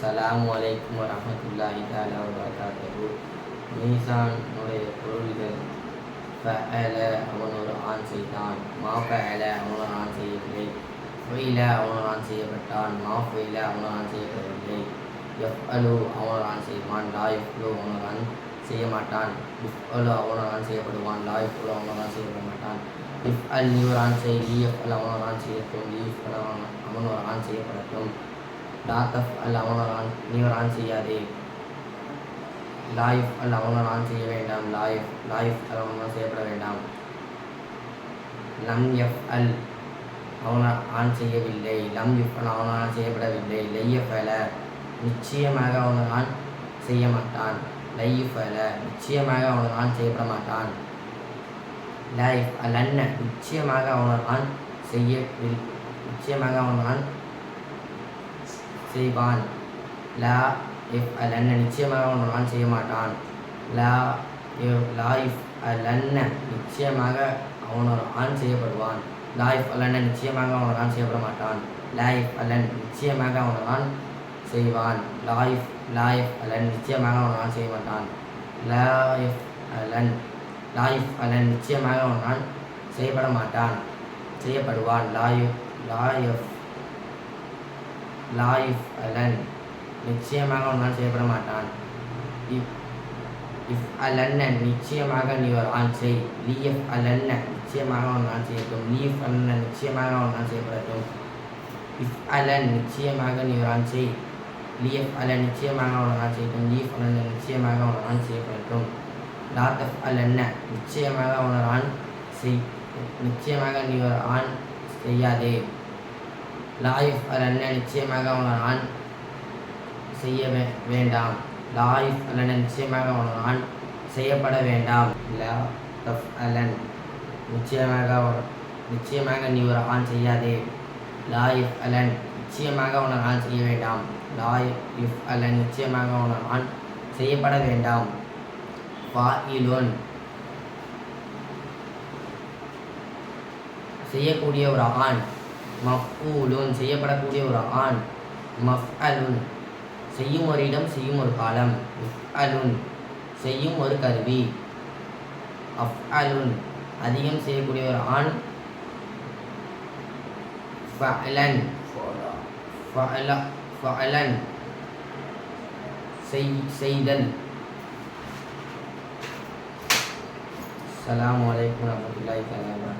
அஸ்ஸலாமு அலைக்கும் வரமத்துல்லாஹி தாலா வரகாத்தகு மீசானுடைய பொருள்கள் ஃபஅல அவன் ஒரு ஆண் செய்தான் மா ஃபஅல அவன் ஒரு ஆண் செய்யவில்லை ஒயில அவன் ஒரு ஆண் செய்யப்பட்டான் மா ஃபுயில அவன் ஆண் செய்யப்படவில்லை எஃப்அலு அவன் ஒரு ஆண் செய்வான் லா எஃப்லு அவன் ஒரு ஆண் செய்ய மாட்டான் இஃப்அலு அவன் ஒரு ஆண் செய்யப்படுவான் லா எஃப்லு அவன் ஒரு ஆண் செய்யப்பட மாட்டான் இஃப் அல் நீ ஒரு ஆண் செய் லீ எஃப் அல் அவன் ஒரு ஆண் செய்யட்டும் லீ எஃப் அல் அவன் அவன் ஒரு ஆண் செய்யப்படட்டும் லா தஃப் அல் அவன் ஒரு நீ ஒரு செய்யாதே. லாயிஃப் அல் அவன் ஆன் செய்ய வேண்டாம். லாயிஃப் லாயிஃப் அல் அவன் செய்யப்பட வேண்டாம். லம் எஃப் அல் அவன் ஆன் செய்யவில்லை. லம் எஃப் அல் அவன் ஆண் செய்யப்படவில்லை. லையஃப் அல நிச்சயமாக அவன் ஆண் செய்ய மாட்டான் லைஃப் அல நிச்சயமாக அவன் ஆன் செய்யப்பட மாட்டான் லைஃப் அலன்ன நிச்சயமாக அவன் ஆண் செய்ய நிச்சயமாக அவன் ஆண் செய்வான். லா இஃப் அலன்ன நிச்சயமாக அவன் செய்ய மாட்டான். லா இஃப் லா இஃப் அலன்ன நிச்சயமாக அவன் ஒரு ஆண் செய்யப்படுவான். லா இஃப் அலன்ன நிச்சயமாக அவன் ஒரு ஆண் செய்யப்பட மாட்டான். லா இஃப் அலன் நிச்சயமாக அவன் ஒரு ஆண் செய்வான். லா இஃப் லா இஃப் அலன் நிச்சயமாக அவன் ஆண் செய்ய மாட்டான். லா இஃப் அலன் லாயிஃப் அலன் நிச்சயமாக அவன் ஆண் செய்யப்பட மாட்டான். செய்யப்படுவான். லாயு லாயஃப் லாயிஃப் அலன் நிச்சயமாக அவனால் செய்யப்பட மாட்டான் இஃப் இஃப் அலன்ன நிச்சயமாக நீ ஒரு ஆண் செய். லீஎஃப் அலன்ன நிச்சயமாக அவன் செய்யட்டும். லீஃப் அலன்ன நிச்சயமாக அவன் ஆண் செய்யப்படட்டும் இஃப் அலன் நிச்சயமாக நீ ஒரு ஆண் செய். லீஎஃப் அலன் நிச்சயமாக அவன் செய்யட்டும். லீஃப் அலன்ன நிச்சயமாக அவன் ஆண் செய்யப்படட்டும் லாத்தஃப் அலன்ன நிச்சயமாக அவன் ஆண் செய். நிச்சயமாக நீ ஒரு ஆண் செய்யாதே. லாயிஃப் அலன்ன நிச்சயமாக அவனை நான் செய்ய வே வேண்டாம். லாயிஃப் அலன் நிச்சயமாக அவனை நான் செய்யப்பட வேண்டாம். லா தஃப் அலன் நிச்சயமாக அவன் நிச்சயமாக நீ ஒரு ஆண் செய்யாதே. லாயிஃப் அலன் நிச்சயமாக அவன் ஒரு ஆண் செய்ய வேண்டாம். லாயிஃப் அலன் நிச்சயமாக அவன் ஒரு ஆண் செய்யப்பட வேண்டாம். ஃபாயிலுன் செய்யக்கூடிய ஒரு ஆண் மஃபூலுன் செய்யப்படக்கூடிய ஒரு ஆண். மஃப் அலுன் செய்யும் ஒரு இடம் செய்யும் ஒரு காலம். அலுன் செய்யும் ஒரு கருவி. அஃப் அலுன் அதிகம் செய்யக்கூடிய ஒரு ஆண். ஃபலன். ஃபஅல செய்தல். சலாம் வலைக்கம் வரமத்துல்லாஹி தஆலா